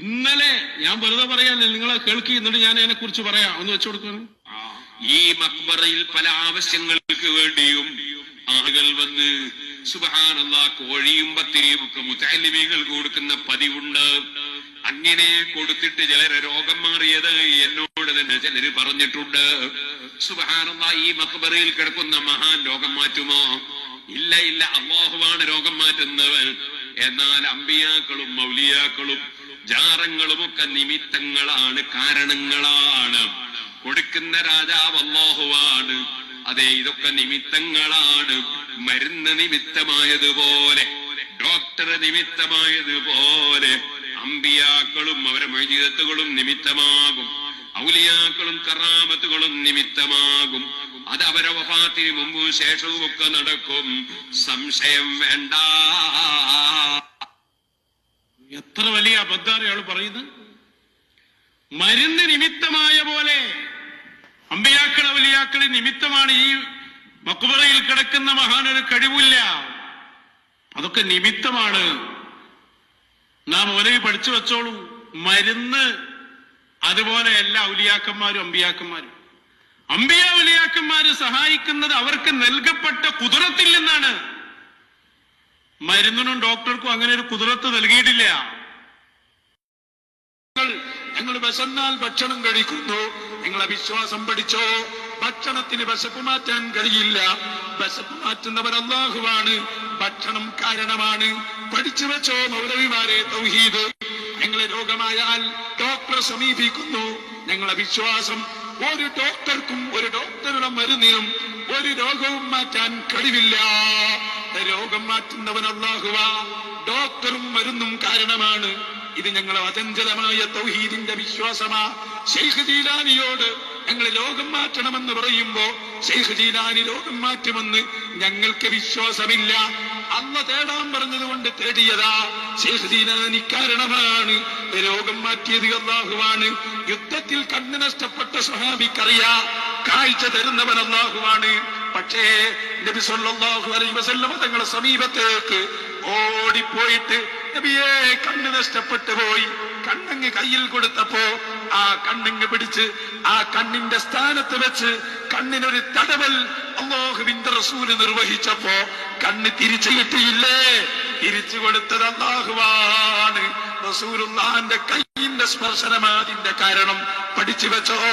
ഇന്നലെ ഞാൻ വെറുതെ പറയാനല്ലേ നിങ്ങളെ കേൾക്കി എന്നിട്ട് ഞാൻ അതിനെ കുറിച്ച് പറയാം. ഒന്ന് വെച്ചു കൊടുക്കുന്നു ഈ മക്ബറയിൽ പല ആവശ്യങ്ങൾക്ക് വേണ്ടിയും ആളുകൾ വന്ന് സുബഹാനല്ല കോഴിയും പത്തിരിയും ഒക്കെ മുത്തലിമികൾക്ക് കൊടുക്കുന്ന പതിവുണ്ട്. അങ്ങനെ കൊടുത്തിട്ട് ചിലരെ രോഗം മാറിയത് എന്നോട് തന്നെ ചിലര് പറഞ്ഞിട്ടുണ്ട്. സുബഹാനല്ല ഈ മക്ബറയിൽ കിടക്കുന്ന മഹാൻ രോഗം മാറ്റുമോ? ഇല്ല ഇല്ല അള്ളാഹുവാണ് രോഗം മാറ്റുന്നവൻ. എന്നാൽ അമ്പിയാക്കളും മൗലിയാക്കളും ജാറങ്ങളും ഒക്കെ നിമിത്തങ്ങളാണ് കാരണങ്ങളാണ്. കൊടുക്കുന്ന രാജാവ് അള്ളാഹുവാണ് അതെ ഇതൊക്കെ നിമിത്തങ്ങളാണ്. മരുന്ന് നിമിത്തമായതുപോലെ ഡോക്ടർ നിമിത്തമായതുപോലെ അമ്പിയാക്കളും അവരെ മൈജീതത്തുകളും നിമിത്തമാകും. ഔലിയാക്കളും കറാമത്തുകളും നിമിത്തമാകും. അത് അവരെ വഫാത്തിന് മുമ്പും ശേഷവും ഒക്കെ നടക്കും. സംശയം വേണ്ട. എത്ര വലിയ അബദ്ധമാണ് പറയുന്നത്. മരുന്ന് നിമിത്തമായ പോലെ അമ്പയാക്കളെ വലിയാക്കളെ നിമിത്തമാണ് ഈ മക്കുബറയിൽ കിടക്കുന്ന മഹാനൊരു കഴിവില്ല. അതൊക്കെ നിമിത്തമാണ്. നാം ഓലവി പഠിച്ചു വെച്ചോളൂ. മരുന്ന് അതുപോലെ എല്ലാ ഉലിയാക്കന്മാരും അമ്പിയാക്കന്മാരും. അമ്പിയ ഉലിയാക്കന്മാര് സഹായിക്കുന്നത് അവർക്ക് നൽകപ്പെട്ട കുതിരത്തിൽ നിന്നാണ്. മരുന്നിനും ഡോക്ടർക്കും അങ്ങനെ ഒരു കുതിരത്ത് നൽകിയിട്ടില്ല. ഞങ്ങൾ വിശന്നാൽ ഭക്ഷണം കഴിക്കുന്നു. നിങ്ങളെ വിശ്വാസം പഠിച്ചോ? ഭക്ഷണത്തിന് വിശപ്പ് മാറ്റാൻ കഴിയില്ല. വിശപ്പ് മാറ്റുന്നവൻ അള്ളാഹുവാണ് ഭക്ഷണം കാരണമാണ്. പഠിച്ചു വെച്ചോ മൗലവിമാരെ തൗഹീദ്. ഞങ്ങളെ രോഗമായാൽ ഡോക്ടറെ സമീപിക്കുന്നു. ഞങ്ങളെ വിശ്വാസം ഒരു ഡോക്ടർക്കും ഒരു ഡോക്ടറുടെ മരുന്നിനും ഒരു രോഗവും മാറ്റാൻ കഴിവില്ല. രോഗം മാറ്റുന്നവൻ അള്ളാഹുവ ഡോക്ടറും മരുന്നും കാരണമാണ്. ഇത് ഞങ്ങൾ അചഞ്ചലമായ തൗഹീദിന്റെ വിശ്വാസമാ. ഷെയ്ഖ് ജീലാനിയോട് ഞങ്ങൾ രോഗം മാറ്റണമെന്ന് പറയുമ്പോ ഷെയ്ഖ് ജീലാനി രോഗം മാറ്റുമെന്ന് ഞങ്ങൾക്ക് വിശ്വാസമില്ല. അന്ന് തേടാൻ പറഞ്ഞതുകൊണ്ട് തേടിയതാ. ഷെയ്ഖ് ജീലാനി കാരണമാണ്. രോഗം മാറ്റിയത് അള്ളാഹുവാണ്. യുദ്ധത്തിൽ കണ്ണു നഷ്ടപ്പെട്ട സ്വഹാബിക്കറിയാ. കാഴ്ച തരുന്നവൻ അള്ളാഹുവാണ്. പക്ഷേ നബി സല്ലല്ലാഹു അലൈഹി വസല്ലമ തങ്ങളുടെ സമീപത്തേക്ക് ഓടിപ്പോയിട്ട് നബിയെ കണ്ണ് നഷ്ടപ്പെട്ടു പോയി. കണ്ണങ്ങ് കയ്യിൽ കൊടുത്തപ്പോ ആ കണ്ണങ്ങ് പിടിച്ച് ആ കണ്ണിന്റെ സ്ഥാനത്ത് വെച്ച് കണ്ണിനൊരു തടവൽ അള്ളാഹുവിന്റെ റസൂൽ നിർവഹിച്ചപ്പോ കണ്ണ് തിരിച്ചു കിട്ടിയില്ലേ? തിരിച്ചു കൊടുത്തത് അള്ളാഹുവാണ്. റസൂലുള്ളാന്റെ കയ്യിന്റെ സ്പർശനമാതിന്റെ കാരണം പഠിച്ചു വെച്ചോ.